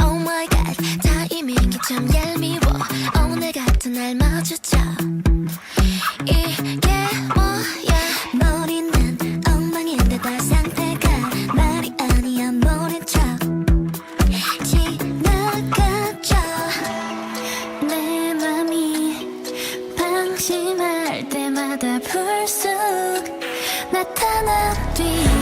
Oh my god. 타이밍이 참 얄미워. 오늘 같은 날 마주쳐. 이게 뭐야? 머리는 엉망인데 다 상태가 말이 아니야. 모른 척 지나가죠. 내 맘이 방심할 때마다 불쑥 나타나 뒤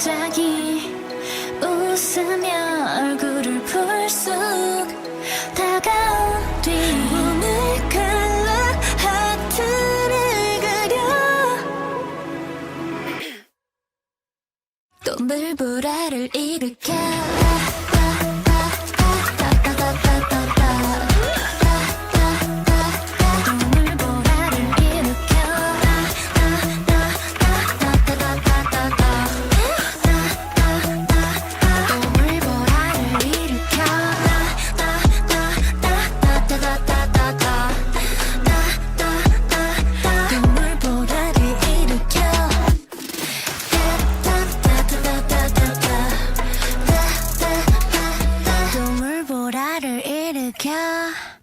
갑자기 웃으며 얼굴을 불쑥 다가온 뒤 오늘 칼라 하트를 그려. 또 물보라를 일으켜 Yeah.